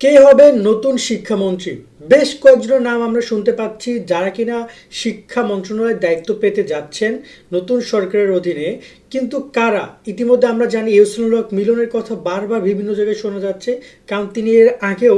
কে হবে নতুন শিক্ষামন্ত্রী? বেশ কয়েকজন নাম আমরা শুনতে পাচ্ছি যারা কিনা শিক্ষা মন্ত্রণালয়ের দায়িত্ব পেতে যাচ্ছেন নতুন সরকারের অধীনে। কিন্তু কারা? ইতিমধ্যে আমরা জানি ইউসুলক মিলনের কথা বারবার বিভিন্ন জায়গায় শোনা যাচ্ছে। কারণ তিনি এর আগেও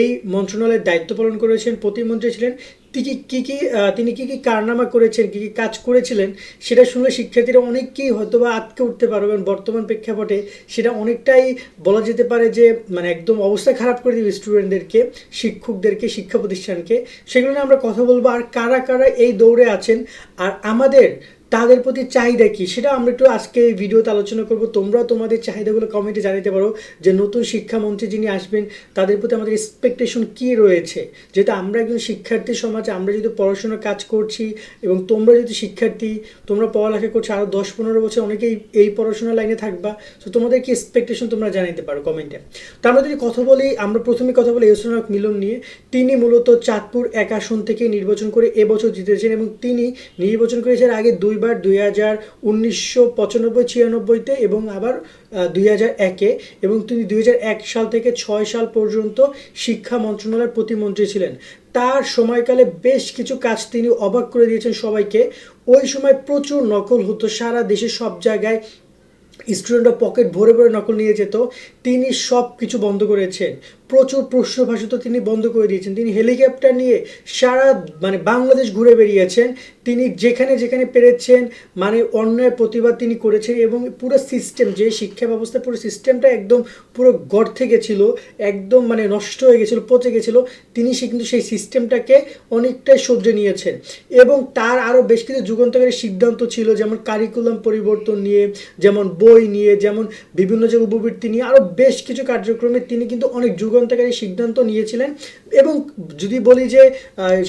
এই মন্ত্রণালয়ের দায়িত্ব পালন করেছেন। প্রতিমন্ত্রী ছিলেন তিনি কী কী তিনি কী কী কারনামা করেছেন, কী কী কাজ করেছিলেন, সেটা শুনলে শিক্ষার্থীরা অনেককেই হয়তো বা আটকে উঠতে পারবেন বর্তমান প্রেক্ষাপটে সেটা অনেকটাই বলা যেতে পারে যে মানে একদম অবস্থা খারাপ করে দিবে স্টুডেন্টদেরকে শিক্ষকদেরকে, শিক্ষা প্রতিষ্ঠানকে। সেগুলো নিয়ে আমরা কথা বলব, আর কারা কারা এই দৌড়ে আছেন, আর আমাদের তাদের প্রতি চাহিদা কি? সেটা আমরা একটু আজকে ভিডিওতে আলোচনা করব। তোমরা তোমাদের চাহিদাগুলো কমেন্টে জানাতে পারো যে নতুন শিক্ষামন্ত্রী যিনি আসবেন, তাদের প্রতি আমাদের এক্সপেকটেশন কি রয়েছে? যেহেতু আমরা একজন শিক্ষার্থী সমাজ, আমরা যদি পড়াশোনার কাজ করছি এবং তোমরা যদি শিক্ষার্থী, তোমরা পড়ালেখা করছ আরও দশ পনেরো বছর, অনেকেই এই পড়াশোনার লাইনে থাকবা। তো তোমাদের কি এক্সপেকটেশন তোমরা জানাতে পারো কমেন্টে তো আমরা যদি কথা বলি, আমরা প্রথমে কথা বলি ইসরাক মিলন নিয়ে। তিনি মূলত চাঁদপুর এক আসন থেকে নির্বাচন করে এবছর জিতেছেন এবং তিনি নির্বাচন করেছেন আগে দুইবার দুই হাজার উনিশশো পঁচানব্বই, ছিয়ানব্বইতে এবং আবার দুই হাজার একে এবং তিনি দুই এক সাল থেকে ছয় সাল পর্যন্ত শিক্ষা মন্ত্রণালয়ের প্রতিমন্ত্রী ছিলেন। তার সময়কালে বেশ কিছু কাজ তিনি অবাক করে দিয়েছেন সবাইকে। ওই সময় প্রচুর নকল হতো, সারা দেশে সব জায়গায় স্টুডেন্টরা পকেট ভরে ভরে নকল নিয়ে যেত। তিনি সব কিছু বন্ধ করেছেন। প্রচুর প্রশ্ন ভাষিত তিনি বন্ধ করে দিয়েছেন। তিনি হেলিকপ্টার নিয়ে সারা মানে বাংলাদেশ ঘুরে বেরিয়েছেন তিনি যেখানে যেখানে পেরেছেন মানে অন্যায় প্রতিবাদ তিনি করেছেন এবং পুরো সিস্টেম যে শিক্ষা ব্যবস্থা, পুরো সিস্টেমটা একদম পুরো গর্থে গেছিল, একদম মানে নষ্ট হয়ে গেছিল, পচে গেছিল। তিনি সে কিন্তু সেই সিস্টেমটাকে অনেকটাই সহ্যে নিয়েছেন। এবং তার আরও বেশ কিছু যুগান্তকারী সিদ্ধান্ত ছিল, যেমন কারিকুলাম পরিবর্তন নিয়ে, যেমন বই নিয়ে, যেমন বিভিন্ন যে উপবৃত্তি নিয়ে আরও বেশ কিছু কার্যক্রমে তিনি কিন্তু অনেক যুগান্তকারী সিদ্ধান্ত নিয়েছিলেন এবং যদি বলি যে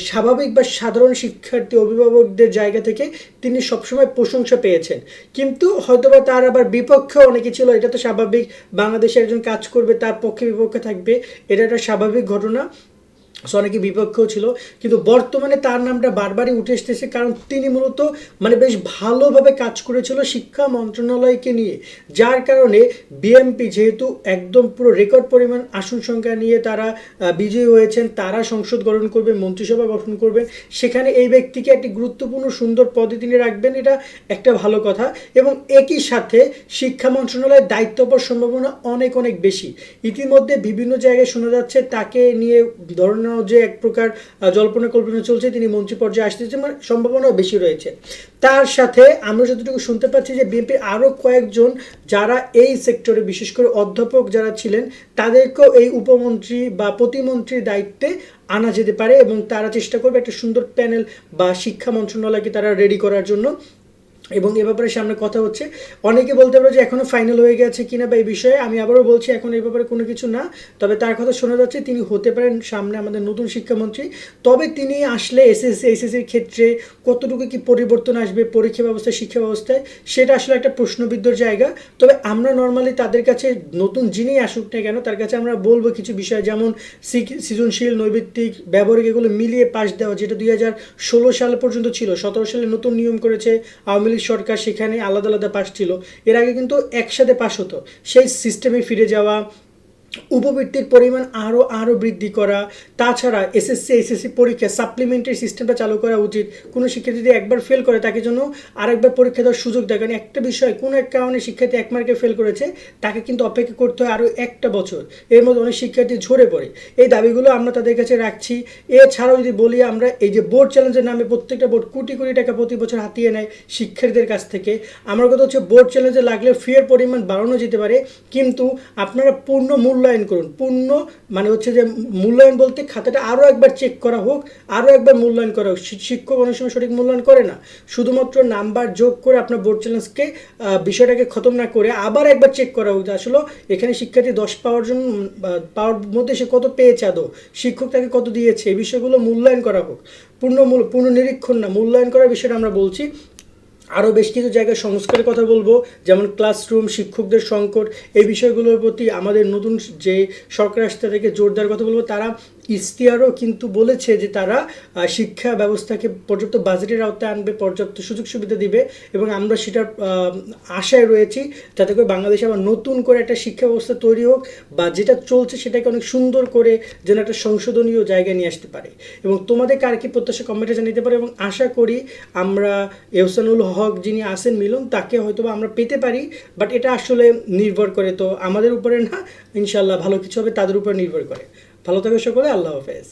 স্বাভাবিক বা সাধারণ শিক্ষার্থী অভিভাবকদের জায়গা থেকে তিনি সবসময় প্রশংসা পেয়েছেন। কিন্তু হয়তোবা তার আবার বিপক্ষে অনেকে ছিল, এটা তো স্বাভাবিক, বাংলাদেশে একজন কাজ করবে, তার পক্ষে বিপক্ষে থাকবে, এটা একটা স্বাভাবিক ঘটনা। সো অনেকে বিপক্ষেও ছিল, কিন্তু বর্তমানে তার নামটা বারবারই উঠে এসতেছে কারণ তিনি মূলত মানে বেশ ভালোভাবে কাজ করেছিল শিক্ষা মন্ত্রণালয়কে নিয়ে। যার কারণে বিএমপি যেহেতু একদম পুরো রেকর্ড পরিমাণ আসন সংখ্যা নিয়ে তারা বিজয়ী হয়েছেন, তারা সংসদ গঠন করবেন, মন্ত্রিসভা গঠন করবেন, সেখানে এই ব্যক্তিকে একটি গুরুত্বপূর্ণ সুন্দর পদে তিনি রাখবেন, এটা একটা ভালো কথা। এবং একই সাথে শিক্ষা মন্ত্রণালয়ের দায়িত্ব পাওয়ার সম্ভাবনা অনেক অনেক বেশি। ইতিমধ্যে বিভিন্ন জায়গায় শোনা যাচ্ছে, তাকে নিয়ে ধরনের যে এক প্রকার জল্পনা কল্পনা চলছে, তিনি মন্ত্রী পর্যায়ে আসতেছে মানে সম্ভাবনাও বেশি রয়েছে। তার সাথে আমরা যতটুকু শুনতে পাচ্ছি যে বিএনপির আরও কয়েকজন যারা এই সেক্টরে, বিশেষ করে অধ্যাপক যারা ছিলেন, তাদেরকেও এই উপমন্ত্রী বা প্রতিমন্ত্রীর দায়িত্বে আনা যেতে পারে এবং তারা চেষ্টা করবে একটা সুন্দর প্যানেল বা শিক্ষা মন্ত্রণালয়কে তারা রেডি করার জন্য। এবং এ ব্যাপারে সামনে কথা হচ্ছে। অনেকে বলতে পারো যে এখনও ফাইনাল হয়ে গেছে কিনা বা এই বিষয়ে আমি আবারও বলছি, এখন এই ব্যাপারে কোনো কিছু না। তবে তার কথা শোনা যাচ্ছে, তিনি হতে পারেন সামনে আমাদের নতুন শিক্ষামন্ত্রী। তবে তিনি আসলে এসএসসি এসএসসির ক্ষেত্রে কতটুকু কি পরিবর্তন আসবে, পরীক্ষা ব্যবস্থা, শিক্ষা ব্যবস্থায়, সেটা আসলে একটা প্রশ্নবিদ্ধর জায়গা। তবে আমরা নর্মালি তাদের কাছে নতুন যিনি আসুক না কেন, তার কাছে আমরা বলব কিছু বিষয়, যেমন সৃজনশীল, নৈবিত্তিক, ব্যবহারিক এগুলো মিলিয়ে পাশ দেওয়া, যেটা দুই হাজার ষোলো সাল পর্যন্ত ছিল। সতেরো সালে নতুন নিয়ম করেছে, আওয়ামী লীগ সরকার সেখানে আলাদা আলাদা পাস ছিল। এর আগে কিন্তু একসাথে পাস হতো। সেই সিস্টেমে ফিরে যাওয়া উপবৃত্তির পরিমাণ আরও আরও বৃদ্ধি করা। তাছাড়া এসএসসি এসএসসি পরীক্ষা সাপ্লিমেন্টারি সিস্টেমটা চালু করা উচিত। কোনো শিক্ষার্থী যদি একবার ফেল করে, তাকে জন্য আরেকবার পরীক্ষা দেওয়ার সুযোগ দেয়। কারণ একটা বিষয়, কোনো এক কারণে শিক্ষার্থী এক মার্কে ফেল করেছে, তাকে কিন্তু অপেক্ষা করতে হয় আরও একটা বছর। এর মধ্যে অনেক শিক্ষার্থী ঝরে পড়ে। এই দাবিগুলো আমরা তাদের কাছে রাখছি। এছাড়াও যদি বলি আমরা, এই যে বোর্ড চ্যালেঞ্জের নামে প্রত্যেকটা বোর্ড কোটি কোটি টাকা প্রতি বছর হাতিয়ে নেয় শিক্ষার্থীদের কাছ থেকে। আমার কথা হচ্ছে বোর্ড চ্যালেঞ্জে লাগলে ফিয়ের পরিমাণ বাড়ানো যেতে পারে। কিন্তু আপনারা পূর্ণ মূল্যায়ন করুন। পূর্ণ মানে হচ্ছে যে মূল্যায়ন বলতে খাতাটা আরও একবার চেক করা হোক আরও একবার মূল্যায়ন করা হোক। শিক্ষক অনেক সময় সঠিক মূল্যায়ন করে না। শুধুমাত্র নাম্বার যোগ করে আপনার বোর্ড চ্যালেঞ্জকে বিষয়টাকে খতম না করে আবার একবার চেক করা হোক। আসলে এখানে শিক্ষার্থী দশ পাওয়ার জন্য পাওয়ার মধ্যে সে কত পেয়েছে আদৌ? শিক্ষক তাকে কত দিয়েছে? এই বিষয়গুলো মূল্যায়ন করা হোক। পূর্ণ পূর্ণ নিরীক্ষণ না, মূল্যায়ন করার বিষয়টা আমরা বলছি। আরও বেশ কিছু জায়গায় সংস্কারের কথা বলব, যেমন ক্লাসরুম শিক্ষকদের সংকট, এই বিষয়গুলোর প্রতি আমাদের নতুন যে সরকার আসতে থেকে জোরদার কথা বলব। তারা ইশতিয়ারও কিন্তু বলেছে যে তারা শিক্ষা ব্যবস্থাকে পর্যাপ্ত বাজেটের আওতায় আনবে, পর্যাপ্ত সুযোগ সুবিধা দিবে এবং আমরা সেটার আশায় রয়েছি যাতে করে বাংলাদেশে আবার নতুন করে একটা শিক্ষা ব্যবস্থা তৈরি হোক বা যেটা চলছে সেটাকে অনেক সুন্দর করে যেন একটা সংশোধনীয় জায়গায় নিয়ে আসতে পারে। এবং তোমাদের কার কি প্রত্যাশা কমেন্টে জানিয়ে পারে এবং আশা করি আমরা এহসানুল হক যিনি আছেন মিলন, তাকে হয়তো আমরা পেতে পারি বাট এটা আসলে নির্ভর করে তো আমাদের উপরে না ইনশাল্লাহ ভালো কিছু হবে, তাদের উপর নির্ভর করে। ভালো থাকবে সকলে আল্লাহ হাফেজ।